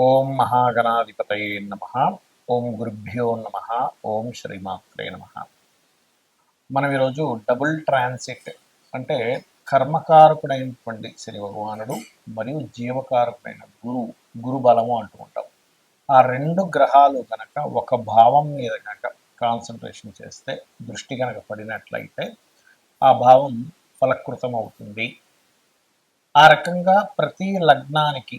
ఓం మహాగణాధిపతయే నమ. ఓం గురుభ్యో నమ. ఓం శ్రీమాత్రే నమ. మనం ఈరోజు డబుల్ ట్రాన్సిట్ అంటే కర్మకారకుడైనటువంటి శని భగవానుడు మరియు జీవకారకుడైన గురువు గురు బలము అంటూ ఉంటాం. ఆ రెండు గ్రహాలు కనుక ఒక భావం మీద కనుక కాన్సన్ట్రేషన్ చేస్తే దృష్టి కనుక పడినట్లయితే ఆ భావం ఫలకృతం అవుతుంది ఆ రకంగా ప్రతి లగ్నానికి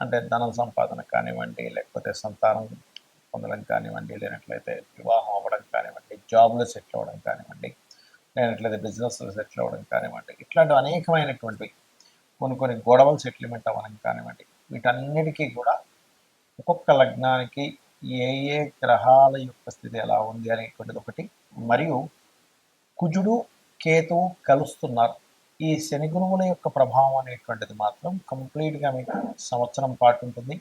అంటే ధనం సంపాదన కానివ్వండి లేకపోతే సంతానం పొందడం కానివ్వండి లేనట్లయితే వివాహం అవ్వడం కానివ్వండి జాబ్లో సెటిల్ అవ్వడం కానివ్వండి లేనట్లయితే బిజినెస్లో సెటిల్ అవ్వడం కానివ్వండి ఇట్లాంటి అనేకమైనటువంటివి కొన్ని కొన్ని గొడవలు సెటిల్మెంట్ అవ్వడం కానివ్వండి వీటన్నిటికీ కూడా ఒక్కొక్క లగ్నానికి ఏ ఏ గ్రహాల యొక్క స్థితి ఎలా ఉంది అనేటువంటిది ఒకటి. మరియు కుజుడు కేతువు కలుస్తున్నారు. ఈ శని గురువుల యొక్క ప్రభావం అనేటువంటిది మాత్రం కంప్లీట్గా మీకు సంవత్సరం పాటు ఉంటుంది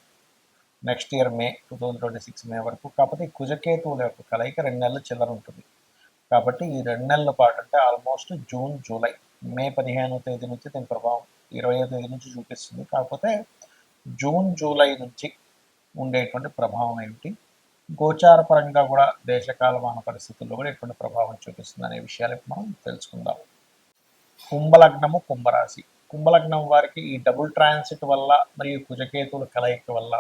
next year May two thousand twenty six May వరకు కాకపోతే కుజకేతువుల యొక్క కలయిక రెండు నెలలు చిల్లర ఉంటుంది. కాబట్టి ఈ రెండు నెలల పాటు అంటే ఆల్మోస్ట్ జూన్ జూలై మే పదిహేనవ తేదీ నుంచి దీని ప్రభావం ఇరవయో తేదీ నుంచి చూపిస్తుంది. కాకపోతే జూన్ జూలై నుంచి ఉండేటువంటి ప్రభావం ఏమిటి? గోచార పరంగా కూడా దేశకాలమాన పరిస్థితుల్లో కూడా ఎటువంటి ప్రభావం చూపిస్తుంది అనే విషయాలు మనం తెలుసుకుందాం. కుంభలగ్నము కుంభరాశి. కుంభలగ్నం వారికి ఈ డబుల్ ట్రాన్సిట్ వల్ల మరియు కుజకేతుల కలయిక వల్ల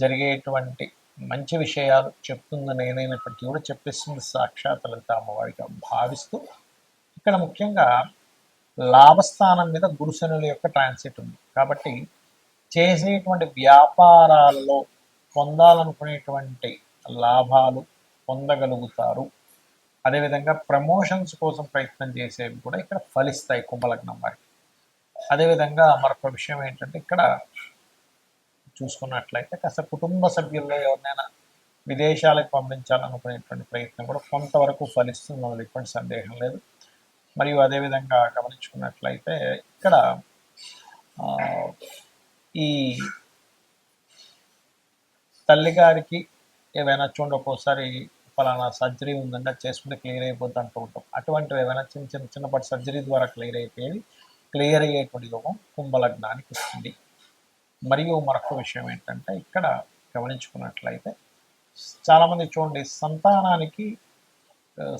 జరిగేటువంటి మంచి విషయాలు చెప్తుంది నేనైనప్పటికీ కూడా చెప్పిస్తుంది సాక్షాత్ లలిత అమ్మవారిగా భావిస్తూ. ఇక్కడ ముఖ్యంగా లాభస్థానం మీద గురుశనుల యొక్క ట్రాన్సిట్ ఉంది. కాబట్టి చేసేటువంటి వ్యాపారాల్లో పొందాలనుకునేటువంటి లాభాలు పొందగలుగుతారు. అదేవిధంగా ప్రమోషన్స్ కోసం ప్రయత్నం చేసేవి కూడా ఇక్కడ ఫలిస్తాయి కుంభలగ్నం వారికి. అదేవిధంగా మరొక విషయం ఏంటంటే ఇక్కడ చూసుకున్నట్లయితే కాస్త కుటుంబ సభ్యుల్లో ఎవరినైనా విదేశాలకు పంపించాలనుకునేటువంటి ప్రయత్నం కూడా కొంతవరకు ఫలిస్తుంది అందులో ఎటువంటి సందేహం లేదు. మరియు అదేవిధంగా గమనించుకున్నట్లయితే ఇక్కడ ఈ తల్లిగారికి ఏవైనా చూడండి ఒక్కోసారి ఫలానా సర్జరీ ఉందంటే అది చేసుకుంటే క్లియర్ అయిపోద్ది అంటూ ఉంటాం. అటువంటివి ఏమైనా చిన్న చిన్న చిన్నపాటి సర్జరీ ద్వారా క్లియర్ అయిపోయేవి క్లియర్ అయ్యేటువంటి యోగం కుంభలగ్నానికి వస్తుంది. మరియు మరొక విషయం ఏంటంటే ఇక్కడ గమనించుకున్నట్లయితే చాలామంది చూడండి సంతానానికి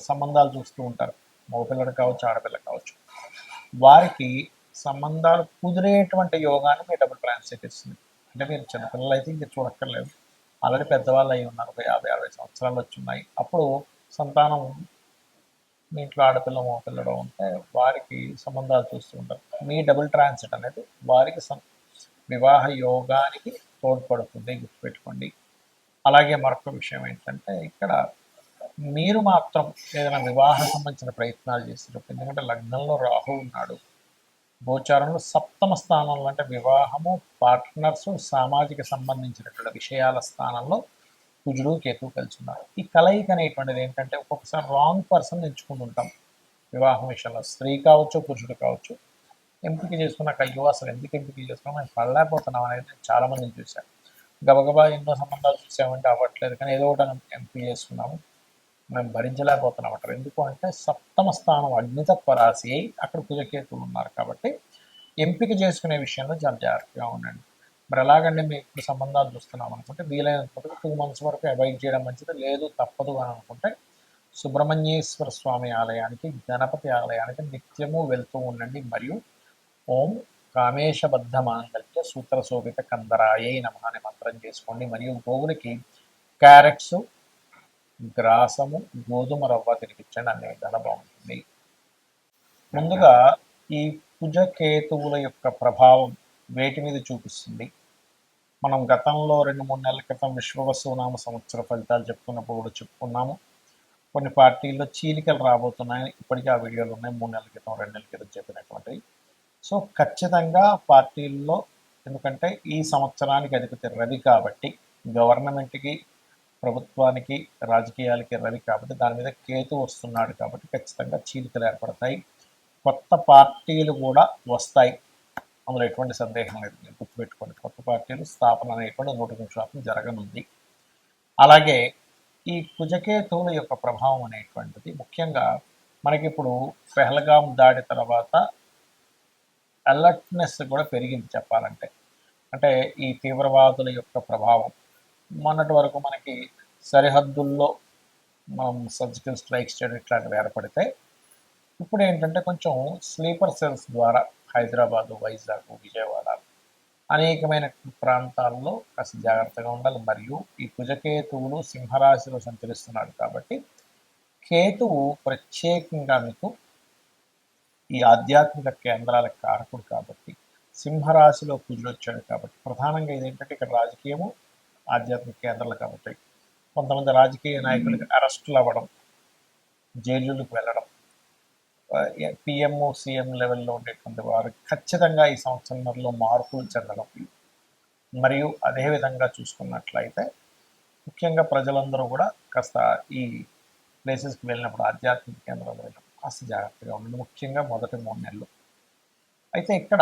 సంబంధాలు చూస్తూ ఉంటారు. మగపిల్లడు కావచ్చు ఆడపిల్ల కావచ్చు. వారికి సంబంధాలు కుదిరేటువంటి యోగాన్ని మీ డబుల్ ట్రాన్స్లేట్ ఇస్తుంది అంటే మీరు చిన్నపిల్లలు అయితే ఇంకా చూడక్కర్లేదు. ఆల్రెడీ పెద్దవాళ్ళు అయి ఉన్నారు. ఒక యాభై అరవై సంవత్సరాలు వచ్చి ఉన్నాయి. అప్పుడు సంతానం మీ ఇంట్లో ఆడపిల్ల మగపిల్లడం ఉంటే వారికి సంబంధాలు చూస్తూ ఉంటారు. మీ డబుల్ ట్రాన్సిట్ అనేది వారికి వివాహ యోగానికి తోడ్పడుతుంది. గుర్తుపెట్టుకోండి. అలాగే మరొక విషయం ఏంటంటే ఇక్కడ మీరు మాత్రం ఏదైనా వివాహ సంబంధించిన ప్రయత్నాలు చేస్తున్నప్పుడు ఎందుకంటే లగ్నంలో రాహు ఉన్నాడు. గోచారంలో సప్తమ స్థానంలో అంటే వివాహము పార్ట్నర్స్ సామాజిక సంబంధించినటువంటి విషయాల స్థానంలో కుజుడు కేతువు కలిసి ఉన్నారు ఈ కలయిక అనేటువంటిది ఏంటంటే ఒక్కొక్కసారి రాంగ్ పర్సన్ ఎంచుకుంటుంటాం. వివాహం విషయంలో స్త్రీ కావచ్చు పురుషుడు కావచ్చు. ఎంపిక చేసుకున్నాక అయ్యో అసలు ఎందుకు ఎంపిక చేసుకున్నాం మేము పడలేకపోతున్నాం అనేది నేను చాలామందిని చూశాను. గబగబా ఎన్నో సంబంధాలు చూసామంటే అవ్వట్లేదు కానీ ఏదో ఒకటి ఎంపిక చేసుకున్నాము. మేము భరించలేకపోతున్నాం అంటారు. ఎందుకు అంటే సప్తమ స్థానం అగ్నితత్వ రాశి అయి అక్కడ కుజకేతులు ఉన్నారు కాబట్టి ఎంపిక చేసుకునే విషయంలో చాలా జాగ్రత్తగా ఉండండి. మరి ఎలాగంటే మేము ఇప్పుడు సంబంధాలు చూస్తున్నాం అనుకుంటే వీలైనంత టూ మంత్స్ వరకు అవాయిడ్ చేయడం మంచిది. లేదు తప్పదు అని అనుకుంటే సుబ్రహ్మణ్యేశ్వర స్వామి ఆలయానికి గణపతి ఆలయానికి నిత్యము వెళ్తూ ఉండండి. మరియు ఓం కామేశబద్ధ మాంగళ్య సూత్ర శోభిత కందరాయే నమ అనే మంత్రం చేసుకోండి. మరియు గోవులకి క్యారెట్స్ గ్రాసము గోధుమ రవ్వ తినిపించండి. అనే విధాలు బాగుంటుంది. ముందుగా ఈ కుజకేతువుల యొక్క ప్రభావం వేటి మీద చూపిస్తుంది? మనం గతంలో రెండు మూడు నెలల క్రితం విశ్వవసునామ సంవత్సర ఫలితాలు చెప్పుకున్నప్పుడు కూడా చెప్పుకున్నాము. కొన్ని పార్టీల్లో చీలికలు రాబోతున్నాయని ఇప్పటికీ ఆ వీడియోలు ఉన్నాయి. మూడు నెలల క్రితం రెండు నెలల క్రితం చెప్పినటువంటివి. సో ఖచ్చితంగా పార్టీల్లో ఎందుకంటే ఈ సంవత్సరానికి అధిపతి రవి కాబట్టి గవర్నమెంట్కి ప్రభుత్వానికి రాజకీయాలకి రవి కాబట్టి దాని మీద కేతు వస్తున్నాడు కాబట్టి ఖచ్చితంగా చీలికలు ఏర్పడతాయి. కొత్త పార్టీలు కూడా వస్తాయి అందులో ఎటువంటి సందేహం లేదు. మీరు గుర్తుపెట్టుకోండి కొత్త పార్టీలు స్థాపన అనేటువంటి నూట శాతం జరగనుంది. అలాగే ఈ కుజకేతువుల యొక్క ప్రభావం అనేటువంటిది ముఖ్యంగా మనకి ఇప్పుడు పెహల్గాం దాడి తర్వాత అలర్ట్నెస్ కూడా పెరిగింది చెప్పాలంటే. అంటే ఈ తీవ్రవాదుల యొక్క ప్రభావం మొన్నటి వరకు మనకి సరిహద్దుల్లో మనం సర్జికల్ స్ట్రైక్స్ చేయడం ఇట్లాంటివి ఏర్పడితే ఇప్పుడు ఏంటంటే కొంచెం స్లీపర్ సెల్స్ ద్వారా హైదరాబాదు వైజాగ్ విజయవాడ అనేకమైన ప్రాంతాల్లో కాస్త జాగ్రత్తగా ఉండాలి. మరియు ఈ కుజకేతువులు సింహరాశిలో సంచరిస్తున్నాడు కాబట్టి కేతువు ప్రత్యేకంగా మీకు ఈ ఆధ్యాత్మిక కేంద్రాల కారకుడు కాబట్టి సింహరాశిలో కుజుడు వచ్చాడు కాబట్టి ప్రధానంగా ఇదేంటంటే ఇక్కడ రాజకీయము ఆధ్యాత్మిక కేంద్రాలు కాబట్టి కొంతమంది రాజకీయ నాయకులకి అరెస్టులు అవ్వడం జైలులకు వెళ్ళడం పిఎం సీఎం లెవెల్లో ఉండేటువంటి వారు ఖచ్చితంగా ఈ సంవత్సరంలో మార్పులు చెందడం. మరియు అదేవిధంగా చూసుకున్నట్లయితే ముఖ్యంగా ప్రజలందరూ కూడా కాస్త ఈ ప్లేసెస్కి వెళ్ళినప్పుడు ఆధ్యాత్మిక కేంద్రాలు వెళ్ళినప్పుడు కాస్త జాగ్రత్తగా ఉండండి. ముఖ్యంగా మొదటి మూడు నెలలు. అయితే ఇక్కడ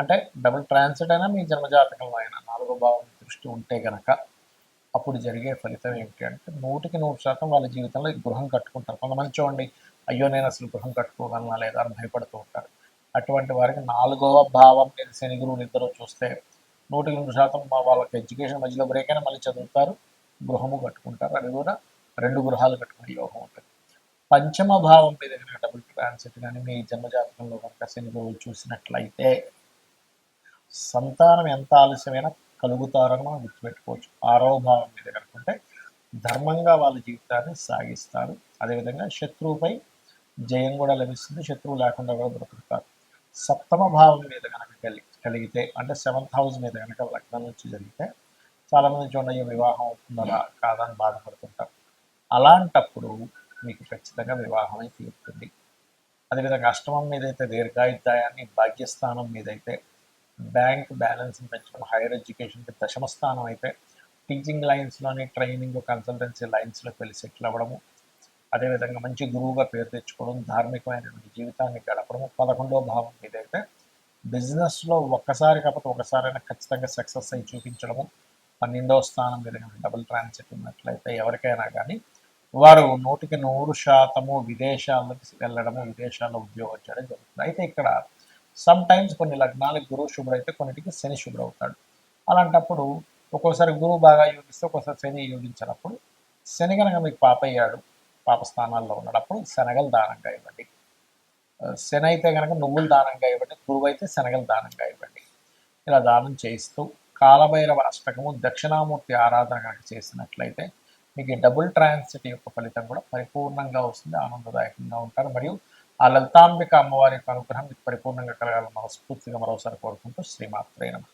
అంటే డబుల్ ట్రాన్సిట్ అయినా మీ జన్మజాతకంలో అయినా నాలుగో భావం దృష్టి ఉంటే గనక అప్పుడు జరిగే ఫలితం ఏమిటి అంటే నూటికి నూరు శాతం వాళ్ళ జీవితంలో గృహం కట్టుకుంటారు. కొంతమంది చూడండి అయ్యో నేను అసలు గృహం కట్టుకోగలనా లేదా అని భయపడుతూ ఉంటారు. అటువంటి వారికి నాలుగవ భావం లేదు శని గురువులు ఇద్దరు చూస్తే నూటికి నూరు శాతం మా వాళ్ళకి ఎడ్యుకేషన్ మధ్యలో బ్రేక్ అయినా మళ్ళీ చదువుతారు గృహము కట్టుకుంటారు. అది కూడా రెండు గృహాలు కట్టుకునే యోగం ఉంటుంది. పంచమ భావం మీద కనుక డబుల్ ట్రాన్సిట్ కానీ మీ జన్మజాతకంలో కనుక శని గురువులు చూసినట్లయితే సంతానం ఎంత ఆలస్యమైనా కలుగుతారని మనం గుర్తుపెట్టుకోవచ్చు. ఆరవ భావం మీద కనుకుంటే ధర్మంగా వాళ్ళ జీవితాన్ని సాగిస్తారు. అదేవిధంగా శత్రువుపై జయం కూడా లభిస్తుంది. శత్రువు లేకుండా కూడా బ్రతుకుతారు. సప్తమ భావం మీద కనుక కలి కలిగితే అంటే సెవెంత్ హౌస్ మీద కనుక లగ్నం నుంచి జరిగితే చాలామంది చూడండి వివాహం అవుతుందా కాదని బాధపడుతుంటారు. అలాంటప్పుడు మీకు ఖచ్చితంగా వివాహం తీరుతుంది. అదేవిధంగా అష్టమం మీద అయితే దీర్ఘాయుద్ధాయాన్ని భాగ్యస్థానం మీద అయితే బ్యాంక్ బ్యాలెన్స్ని పెంచడం హైయర్ ఎడ్యుకేషన్కి దశమ స్థానం అయితే టీచింగ్ లైన్స్లోని ట్రైనింగ్ కన్సల్టెన్సీ లైన్స్లోకి వెళ్ళి సెటిల్ అవ్వడము అదేవిధంగా మంచి గురువుగా పేరు తెచ్చుకోవడం ధార్మికమైనటువంటి జీవితాన్ని గడపడము పదకొండవ భావం మీద అయితే బిజినెస్లో ఒక్కసారి కాకపోతే ఒకసారైనా ఖచ్చితంగా సక్సెస్ అయి చూపించడము పన్నెండవ స్థానం మీద డబుల్ ట్రాన్సిట్ ఉన్నట్లయితే ఎవరికైనా కానీ వారు నూటికి నూరు శాతము విదేశాలకు వెళ్ళడము విదేశాల్లో ఉద్యోగం చేయడం జరుగుతుంది. అయితే ఇక్కడ సమ్ టైమ్స్ కొన్ని లగ్నాలకు గురువు శుభ్రైతే కొన్నిటికి శని శుభ్రవుతాడు అలాంటప్పుడు ఒక్కోసారి గురువు బాగా యోగిస్తే ఒక్కోసారి శని యోగించినప్పుడు శని కనుక మీకు పాప అయ్యాడు పాప స్థానాల్లో ఉన్నప్పుడు శనగలు దానంగా ఇవ్వండి. శని అయితే కనుక నువ్వులు దానంగా ఇవ్వండి గురువు అయితే శనగలు దానంగా ఇవ్వండి. ఇలా దానం చేయిస్తూ కాలభైరవ అష్టకము దక్షిణామూర్తి ఆరాధన కనుక చేసినట్లయితే మీకు డబుల్ ట్రాన్సిటీ యొక్క ఫలితం కూడా పరిపూర్ణంగా వస్తుంది ఆనందదాయకంగా ఉంటారు. మరియు ఆ లలితాంబిక అమ్మవారి యొక్క అనుగ్రహం మీకు పరిపూర్ణంగా కలగాలని మనస్ఫూర్తిగా మరోసారి కోరుకుంటూ శ్రీమాత్రే నమ.